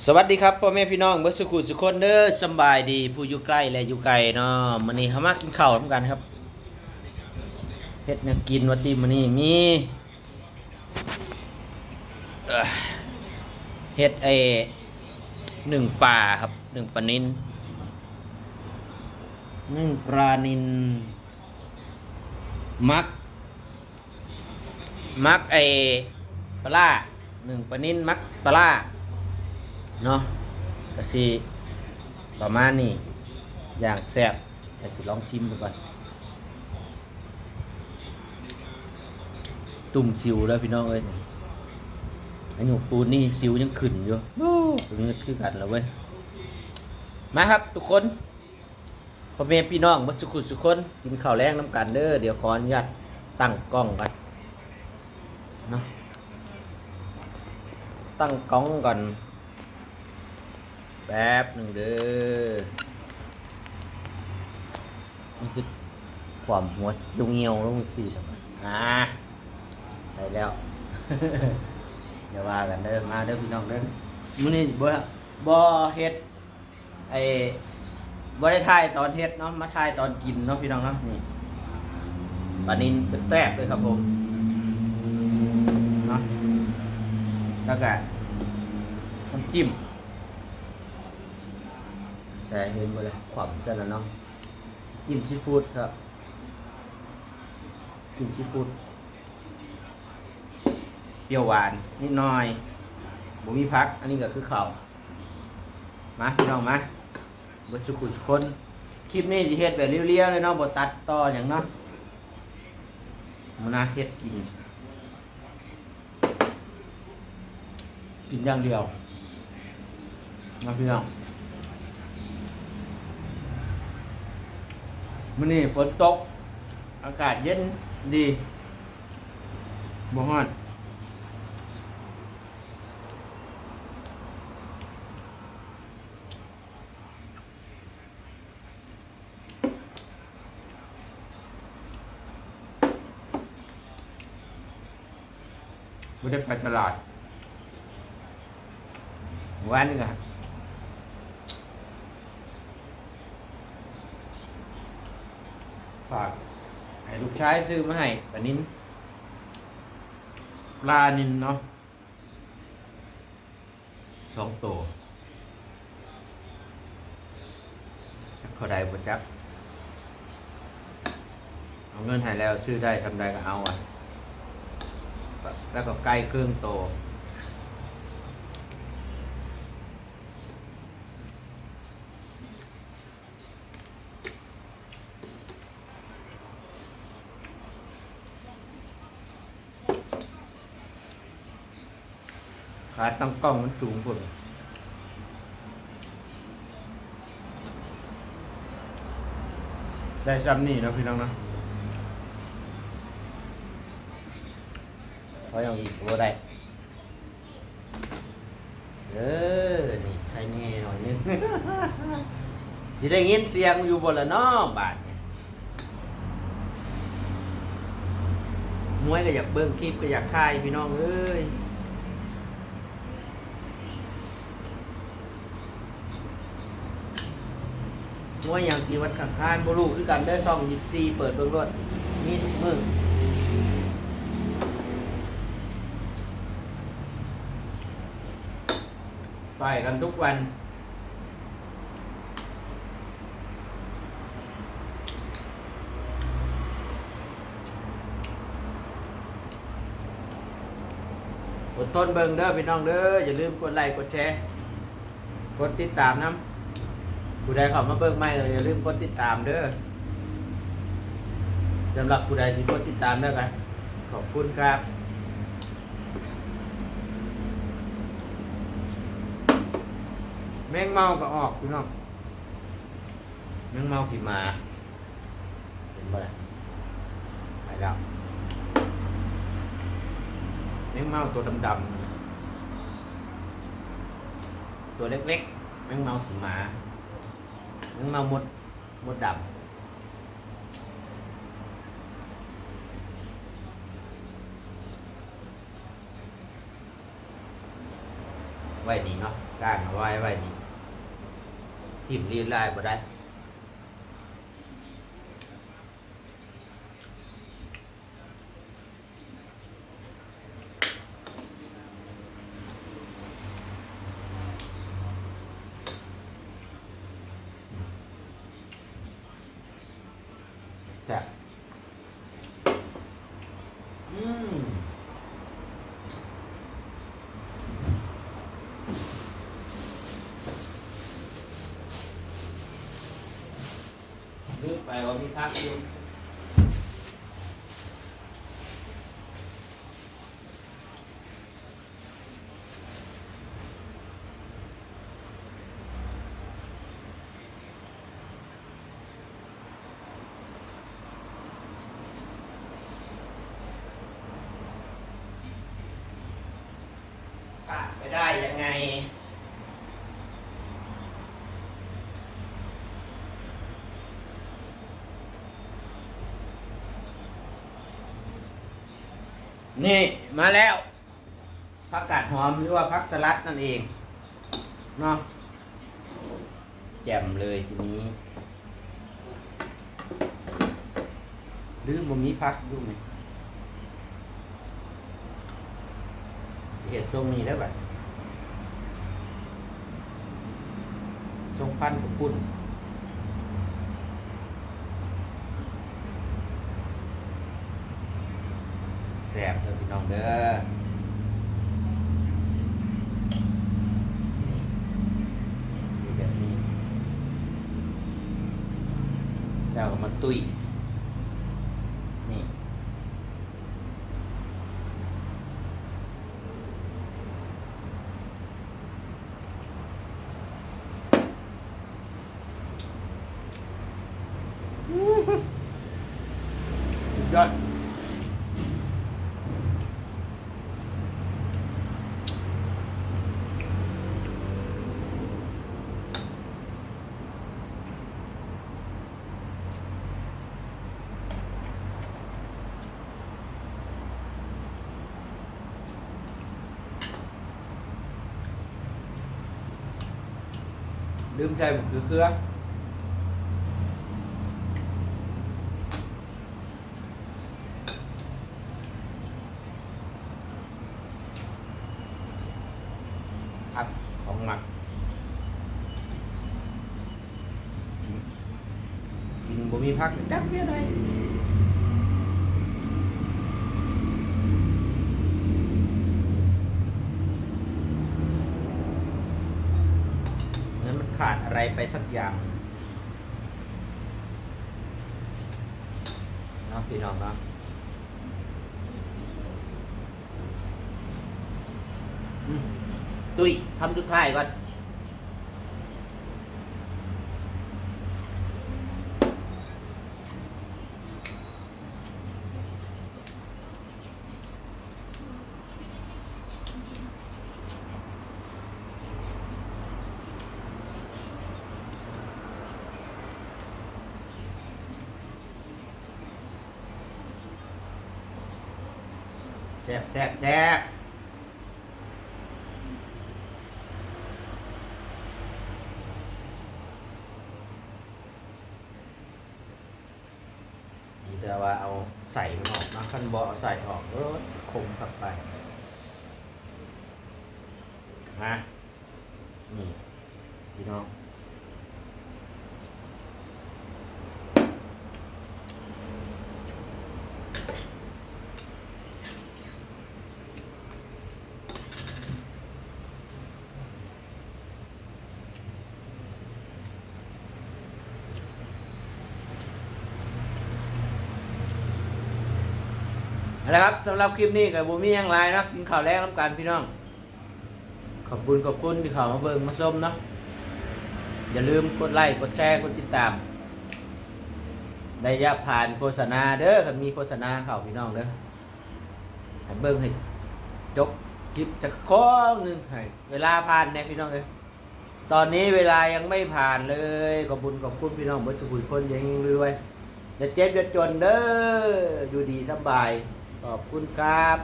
สวัสดีครับพ่อแม่พี่น้องเบิร์สุขุสุขคนเด้อสบายดีผู้อยู่ใกล้และอยู่ไกลเนาะมื้อนี้เฮามากินข้าวร่วมกันครับเฮ็ดแนวกินว่าติมื้อนี้มีเฮ็ดไอหนึ่งปลาครับหนึ่งปลานินหนึ่งปลานินมัก มักไอปลาหนึ่งปลานินมักปลา เนาะก็สิประมาณนี้อย่างแซ่บแต่สิลองชิมดูก่อนตุ่มสิวแล้วพี่น้องเอ้ยไอหนูปูนนี่สิวยังขึ้นอยู่ตรงนี้คือกันแล้วเว้ยมาครับทุกคนพ่อแม่พี่น้องบัดสุขุสุคนกินข้าวแรงน้ำกันเด้อเดี๋ยวขออนุญาตตั้งกล้องก่อนเนาะตั้งกล้องก่อน แป๊บหนึ่งเด้อนี่คือความหัวยุงเงียวลงสี่แล้วมั้งอ่าได้แล้วอย่าว่ากันเด้อมาเด้อพี่น้องเด้อมื้อนี้บ่บ่เฮ็ดไอ้บ่ได้ถ่ายตอนเฮ็ดเนาะมาถ่ายตอนกินเนาะพี่น้องเนาะนี่ปลานินแซ่บเลยครับผมเนาะแล้วก็น้ำจิ้ม ใส่เห็นหมดเลยขวามเส้นแล้วเนาะจิ้มซีฟู้ดครับจิ้มซีฟู้ดเปรี้ยวหวานนิดหน่อยบ่มีพัก อันนี้ก็คือข้ามาพี่น้องมาเบิดสุขุทุกคนคลิปนี้สิเฮ็ดแบบเรียวๆเลยเนาะบ่ตัดต่อหยังเนาะมันน่าเฮ็ดกิน กินอย่างเดียวนะพี่น้อง มื่อนี้ฝนตก อากาศเย็นดีบ่ฮ้อนไม่ได้ไปตลาดวันนี้ก็ ฝากให้ลูกชายซื้อมาให้ปลานินปลานินเนาะสองตัวเขาได้บ่จับ เอาเงินให้แล้วซื้อได้ทำได้ก็เอาอะ แล้วก็ใกล้เครื่องโต ขาตั้งกล้องมันสูงกว่าได้ซ้ำนี่แล้วพี่น้องนะเขายังอีกบ่ได้ เออ นี่ใครแน่หน่อยนึง สิได้ยินเสียงอยู่บนละน้อบาทเนี่ยมวยก็อยากเบิ่งคลิปก็อยากถ่ายพี่น้องเอ้ย มวยอย่างทีวัดขังคานบรูคือกันได้ซองยิบซีเปิดเบิ่งรถมีทุกมือต่อยกันทุกวันกดต้นเบิ่งเด้อพี่น้องเด้ออย่าลืมกดไลค์กดแชร์ กดติดตามน้ำ ผู้ใดเข้ามาเบิ่งใหม่ก็อย่าลืมกดติดตามเด้อสำหรับผู้ใดที่กดติดตามแล้วกันขอบคุณครับแมงเมาก็ออกพี่น้องแมงเมาขี่มาเห็นบ่ล่ะไปแล้วแมงเมาตัวดำๆตัวเล็กๆแมงเมาขี่มา มันมาหมดหมดดำไว้นี่เนาะก้านไว้ไว้นี่ทิ่มรีดลายบ่ได้ แซ่บอืมลืมไปว่ามีพักอยู่ขาด ไง นี่มาแล้วผักกาดหอมหรือว่าผักสลัดนั่นเองเนาะแจ่มเลยทีนี้ หรือบ่มีพักดูไหมเห็ดทรงนี้ได้ไหม รงพันกับปุ่นแสบเลยพี่น้องเด้อนี่แบบนี้แล้วก็มาตุยนี่ สุดยอด ลืมใจผมคือเครือพักของหมัก กินบ่มีพักจักเดียวได้เหมือนมันขาดอะ ไรไปสักอย่างเนาะพี่น้องเนาะตุ้ยคำสุดท้ายก่อน แซ่บแซ่บแซ่บนี่แต่ว่าเอาใส่มันออกนะขั้นบอเอาใส่ออกเออคมข้าไปมานี่พี่น้อง เอาละครับสำหรับคลิปนี้กับบูมี่ยังไรเนาะกินข้าวแรกน้ำกันพี่น้อง ขอบคุณขอบคุณที่เข้ามาเบิ่งมาชมเนาะอย่าลืมกดไลค์กดแชร์กดติดตามได้ยาผ่านโฆษณาเด้อคันมีโฆษณาเข้าพี่น้องเด้อให้เบิ่งให้จบคลิปจะข้อหนึ่งให้เวลาผ่านเนี่ยพี่น้องเลยตอนนี้เวลายังไม่ผ่านเลยขอบคุณขอบคุณพี่น้องเบิร์ตคุยคนยังรวยอย่าเจ็บอย่าจนเด้ออยู่ดีสบาย ขอบคุณครับ